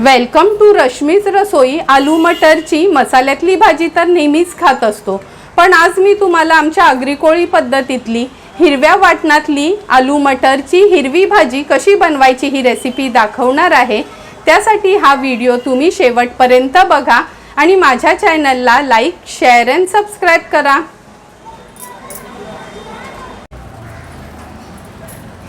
Welcome to रश्मीच रसोई आलू मटरची. मसाल्यातली भाजी तर नेहमीच खात असतो. पण आज मी तुम्हाला आमच्या आग्रिकोळी पद्धतीतली हिरव्या वाटणातली आलू मटरची हिरवी भाजी कशी बनवायची ही रेसिपी दाखवणार आहे. त्यासाठी हा व्हिडिओ तुम्ही शेवटपर्यंत बघा आणि माझ्या चॅनलला लाईक शेअर अँड सबस्क्राईब करा.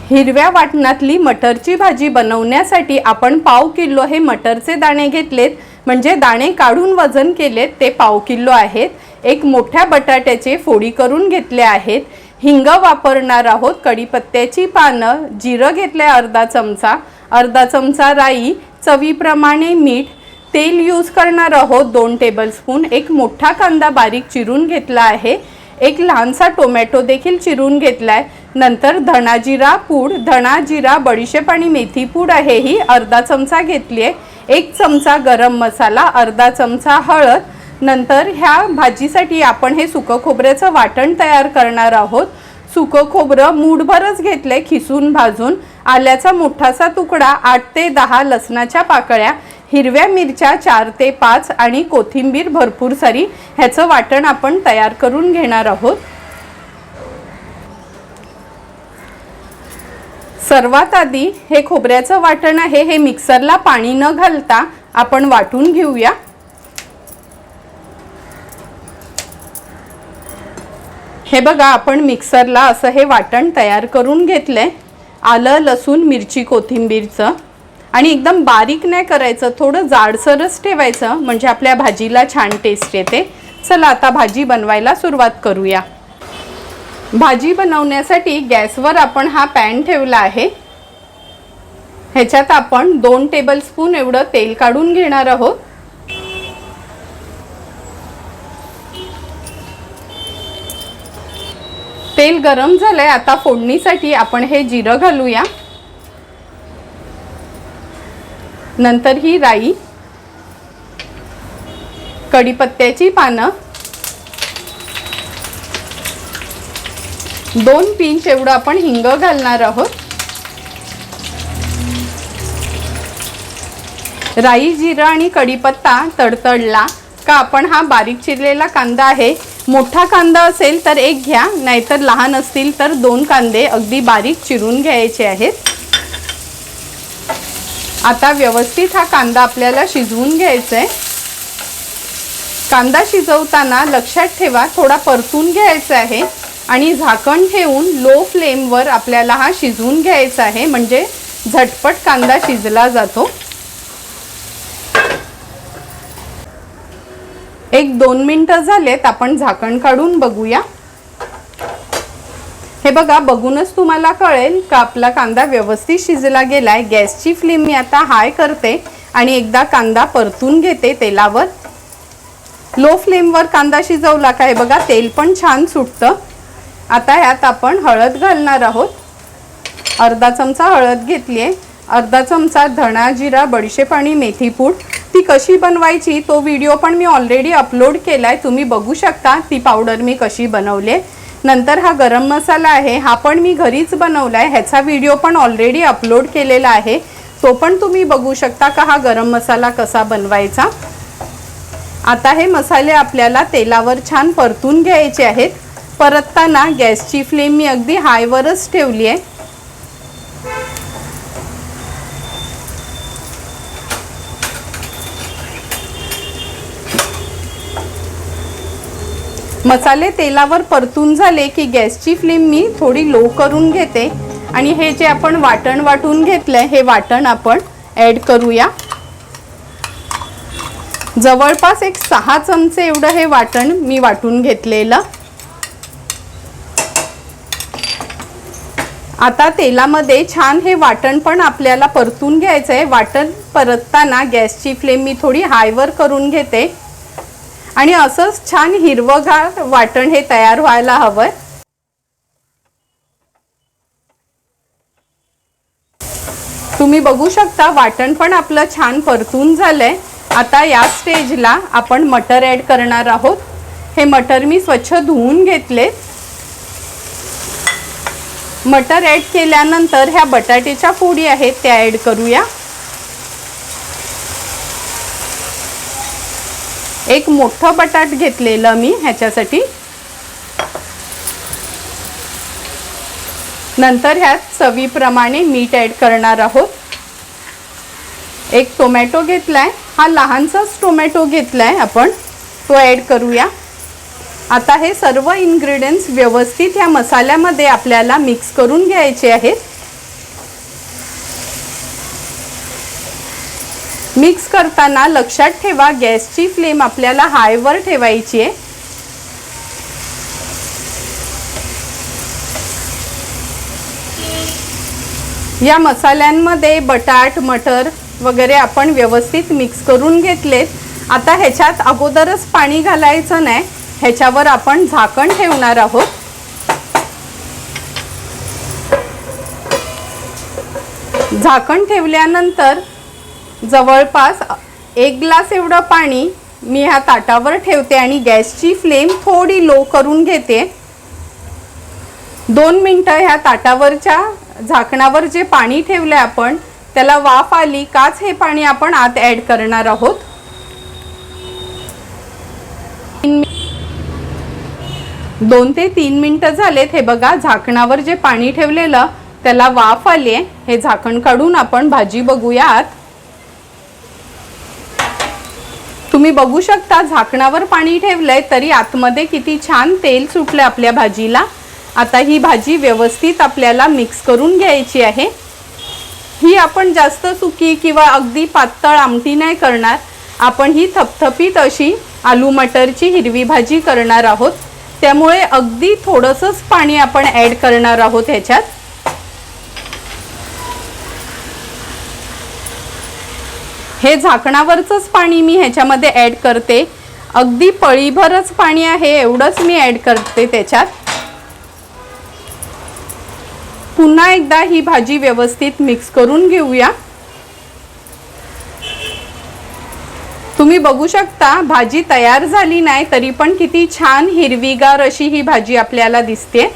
हिरव्या वाटणातली मटरची भाजी बनवण्यासाठी आपण पाव किलो हे मटरचे दाणे घेतलेत. म्हणजे दाणे काढून वजन केलेत ते पाव किलो आहेत. एक मोठ्या बटाट्याचे फोडी करून घेतले आहेत. हिंग वापरणार आहोत कढीपत्त्याची पानं जिरं घेतले अर्धा चमचा. अर्धा चमचा राई चवीप्रमाणे मीठ. तेल यूज करणार आहोत दोन टेबलस्पून एक मोठा कांदा बारीक चिरून घेतला आहे. एक लहानसा टोमॅटो देखील चिरून घेतलाय. नंतर धणा जिरा पूड धणा जिरा बडीशेप आणि मेथी पूड आहे. ही अर्धा चमचा घेतली आहे. एक चमचा गरम मसाला अर्धा चमचा हळद. नंतर ह्या भाजीसाठी आपण हे सुकं खोबऱ्याचं वाटण तयार करणार आहोत. सुकं खोबरं मूठभरच घेतलंय खिसून भाजून. आल्याचा मोठासा तुकडा आठ ते दहा लसणाच्या पाकळ्या. हिरव्या मिरच्या चार ते पाच आणि कोथिंबीर भरपूर सारी ह्याचं वाटण आपण तयार करून घेणार आहोत. सर्वात आधी हे खोबऱ्याचं वाटण आहे हे मिक्सरला पाणी न घालता आपण वाटून घेऊया. हे बघा आपण मिक्सरला असं हे वाटण तयार करून घेतलंय. आलं लसूण मिरची कोथिंबीरचं. आणि एकदम बारीक नाही करायचं थोडं जाडसरच ठेवायचं म्हणजे आपल्या भाजीला छान टेस्ट येते. चला आता भाजी बनवायला सुरुवात करूया. भाजी बनवण्यासाठी गॅसवर आपण हा पॅन ठेवला आहे. ह्याच्यात आपण दोन टेबलस्पून एवढं तेल काढून घेणार आहोत. तेल गरम झालंय आता फोडणीसाठी आपण हे जिरं घालूया. नंतर ही राई कढीपत्त्याची पानं दोन पिंच एवढं आपण हिंग घालणार आहोत. राई जिरं आणि कढीपत्ता तडतडला का आपण हा बारीक चिरलेला कांदा आहे. मोठा कांदा असेल तर एक घ्या नाहीतर लहान असतील तर दोन कांदे अगदी बारीक चिरून घ्यायचे आहेत. आता व्यवस्थित हा कांदा आपल्याला शिजवून घ्यायचा आहे कांदा शिजवताना लक्षात ठेवा थोडा परतून घ्यायचा आहे आणि झाकण ठेवून लो फ्लेमवर आपल्याला हा शिजवून घ्यायचा आहे. म्हणजे झटपट कांदा शिजला जातो. एक दोन मिनटं झालेत आपण झाकण काढून बघूया. हे बघा बघूनच तुम्हाला कळेल का आपला कांदा व्यवस्थित शिजला गेलाय. गॅसची फ्लेम मी आता हाय करते आणि एकदा कांदा परतून घेते तेलावर. लो फ्लेमवर कांदा शिजवला का? हे बघा तेल पण छान सुटतं. आता ह्यात आपण हळद घालणार आहोत. अर्धा चमचा हळद घेतली आहे अर्धा चमचा धणा जिरा बडीशेप आणि मेथीपूड ती कशी बनवायची? तो व्हिडिओ पण मी ऑलरेडी अपलोड केला आहे तुम्ही बघू शकता. ती पावडर मी कशी बनवली आहे नंतर हा गरम मसाला आहे हा पण मी घरीच बनवला आहे ह्याचा व्हिडिओ पण ऑलरेडी अपलोड केलेला आहे. तो पण तुम्ही बघू शकता का हा गरम मसाला कसा बनवायचा. आता हे मसाले आपल्याला तेलावर छान परतून घ्यायचे आहेत. परतताना गॅसची फ्लेम मी अगदी हायवरच ठेवली आहे मसाले तेलावर परतून झाले की गॅसची फ्लेम मी थोडी लो करून घेते. आणि हे जे आपण वाटण वाटून घेतलंय हे वाटण आपण ॲड करूया. जवळपास एक सहा चमचे एवढं हे वाटण मी वाटून घेतलेलं. आता तेलामध्ये छान हे वाटण पण आपल्याला परतून घ्यायचं आहे वाटण परतताना गॅसची फ्लेम मी थोडी हायवर करून घेते. आणि असंच छान हिरवगार वाटण हे तयार व्हायला हवंय. तुम्ही बघू शकता वाटण पण आपलं छान परतून झालंय. आता या स्टेजला आपण मटर ॲड करणार आहोत. हे मटर मी स्वच्छ धुवून घेतले. मटर ॲड केल्यानंतर ह्या बटाट्याच्या फोडी आहेत त्या ॲड करूया. एक मोठं बटाट घेतलेलं मी ह्याच्यासाठी. नंतर ह्यात चवीप्रमाणे मीठ ॲड करणार आहोत. एक टोमॅटो घेतलाय. हा लहानसाच टोमॅटो घेतलाय आपण. तो ॲड करूया. आता हे सर्व इन्ग्रेडियंट्स व्यवस्थित ह्या मसाल्यामध्ये आपल्याला मिक्स करून घ्यायचे आहेत. मिक्स करताना लक्षात ठेवा गॅसची फ्लेम आपल्याला हायवर ठेवायची आहे. या मसाल्यांमध्ये बटाट मटर वगैरे आपण व्यवस्थित मिक्स करून घेतलेत. आता ह्याच्यात अगोदरच पाणी घालायचं नाही. ह्याच्यावर आपण झाकण ठेवणार आहोत. झाकण ठेवल्यानंतर जवळपास एक ग्लास एवढं पाणी मी ह्या ताटावर ठेवते आणि गॅसची फ्लेम थोडी लो करून घेते. दोन मिनटं ह्या ताटावरच्या झाकणावर जे पाणी ठेवलं आपण त्याला वाफ आली काच हे पाणी आपण आत ॲड करणार आहोत. दोन ते तीन मिनटं झालेत. हे बघा झाकणावर जे पाणी ठेवलेलं त्याला वाफ आली हे झाकण काढून आपण भाजी बघूयात तुम्ही बघू शकता झाकणावर पाणी ठेवलंय तरी आतमध्ये किती छान तेल सुटलं आपल्या भाजीला. आता ही भाजी व्यवस्थित आपल्याला मिक्स करून घ्यायची आहे. ही आपण जास्त सुकी किंवा अगदी पातळ आमटी नाही करणार. आपण ही थपथपीत अशी आलू मटरची हिरवी भाजी करणार आहोत. त्यामुळे अगदी थोडंसंच पाणी आपण ॲड करणार आहोत ह्याच्यात. हे झाकणावरचंच पाणी मी ह्याच्यामध्ये ॲड करते. अगदी पळीभरच पाणी आहे एवढंच मी ॲड करते त्याच्यात. पुन्हा एकदा ही भाजी व्यवस्थित मिक्स करून घेऊया. तुम्ही बघू शकता भाजी तयार झाली नाही तरी पण किती छान हिरवीगार अशी ही भाजी आपल्याला दिसते.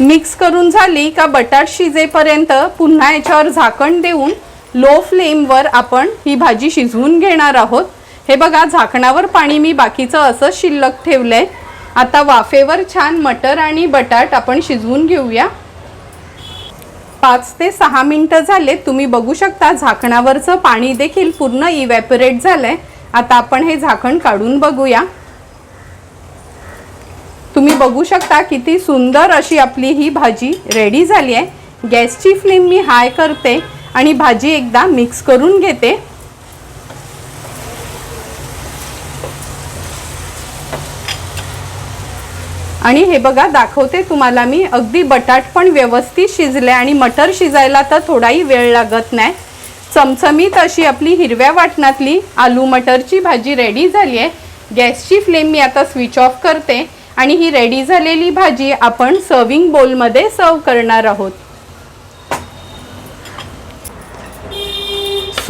मिक्स करून झाली का बटाट शिजेपर्यंत पुन्हा याच्यावर झाकण देऊन लो फ्लेमवर आपण ही भाजी शिजवून घेणार आहोत. हे बघा झाकणावर पाणी मी बाकीचं असं शिल्लक ठेवलं आहे आता वाफेवर छान मटर आणि बटाट आपण शिजवून घेऊया. पाच ते सहा मिनटं झाले तुम्ही बघू शकता झाकणावरचं पाणी देखील पूर्ण इव्हॅपोरेट आहे आता आपण हे झाकण काढून बघूया. तुम्ही बघू शकता किती सुंदर अशी आपली ही भाजी रेडी झाली आहे. गॅसची फ्लेम मी हाय करते. आणि भाजी एकदा मिक्स करून घेते. आणि हे बघा दाखवते तुम्हाला मी. अगदी बटाट पण व्यवस्थित शिजले आणि मटर शिजायला तर थोडाही वेळ लागत नाही. चमचमीत अशी आपली हिरव्या वाटणातली आलू मटरची भाजी रेडी झाली आहे. गॅसची फ्लेम मी आता स्विच ऑफ करते. आणि ही रेडी झालेली भाजी आपण सर्विंग बोलमध्ये सर्व करणार आहोत.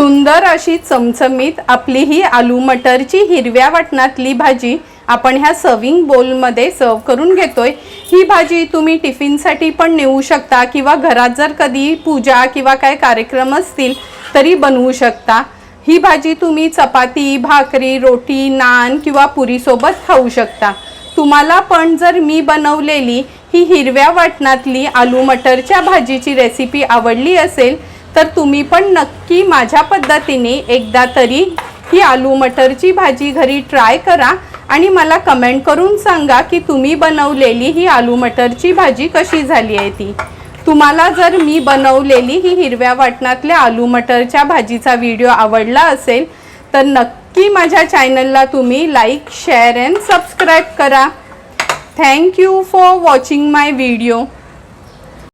सुंदर अशी चमचमीत आपली ही आलू मटरची हिरव्या वाटणातली भाजी आपण ह्या सर्विंग बोलमध्ये सर्व करून घेतोय. ही भाजी तुम्ही टिफिनसाठी पण नेऊ शकता किंवा घरात जर कधी पूजा किंवा काय कार्यक्रम असतील तरी बनवू शकता. ही भाजी तुम्ही चपाती भाकरी रोटी नान किंवा पुरीसोबत खाऊ शकता. तुम्हाला पण जर मी बनवलेली ही हिरव्या वाटणातली आलू मटरच्या भाजीची रेसिपी आवडली असेल तर तुम्ही पण नक्की माझ्या पद्धतीने एकदा तरी ही आलू मटरची भाजी घरी ट्राय करा आणि मला कमेंट करून सांगा की तुम्ही बनवलेली ही आलू मटरची भाजी कशी झाली आहे ती. तुम्हाला जर मी बनवलेली ही हिरव्या वाटणातल्या आलू मटरच्या भाजीचा व्हिडिओ आवडला असेल तर नक्की माझ्या चॅनलला तुम्ही लाईक शेअर अँड सबस्क्राईब करा. Thank you for watching my video.